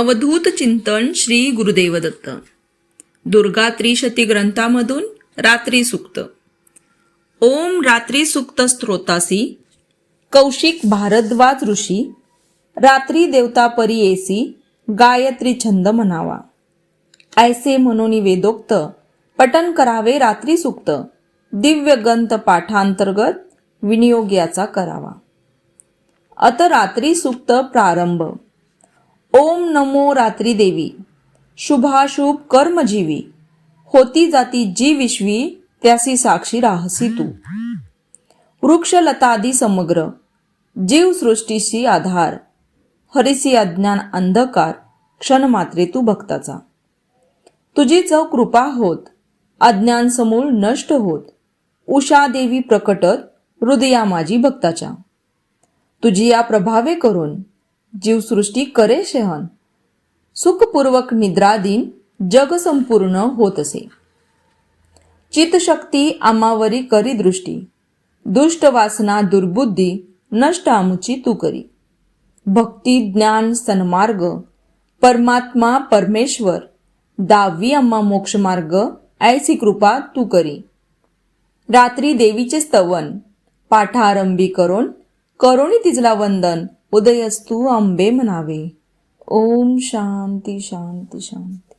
अवधूत चिंतन श्री गुरुदेव दत्त दुर्गा त्रिशती ग्रंथामधून रात्री सुक्त. ओम रात्री सुक्त स्त्रोतासी. कौशिक भारद्वाज ऋषी. रात्री देवता परीयेसी गायत्री छंद म्हणावा. ऐसे म्हणून वेदोक्त पठन करावे रात्री सुक्त. दिव्य ग्रंथ पाठांतर्गत विनियोग याचा करावा. अत रात्री सुक्त प्रारंभ. ओम नमो रात्री देवी. शुभाशुभ कर्मजीवी. होती जाती जी विश्वी त्यासी साक्षी राहसी तू. वृक्षलतादी समग्र. जीवसृष्टीशी आधार. हरिसी अज्ञान अंधकार. क्षणमात्रे तू भक्ताचा. तुझी चव कृपा होत. अज्ञान समूळ नष्ट होत. उषा देवी प्रकटत. हृदया माझी भक्ताच्या. तुझी या प्रभावे करून जीवसृष्टी करे शहन. सुखपूर्वक निद्रादीन जग संपूर्ण होत असे चितशक्ती आमावरी करी दृष्टी. दुष्ट वासना दुर्बुद्धी नष्ट आमुची तू करी. भक्ती ज्ञान सन्मार्ग परमात्मा परमेश्वर दहावी अम्मा मोक्षमार्ग ऐसी कृपा तू करी. रात्री देवीचे स्तवन पाठारंभी करून करोणी तिजला वंदन उदयस्तू अंबे म्हणावे ओम शांती शांती शांती।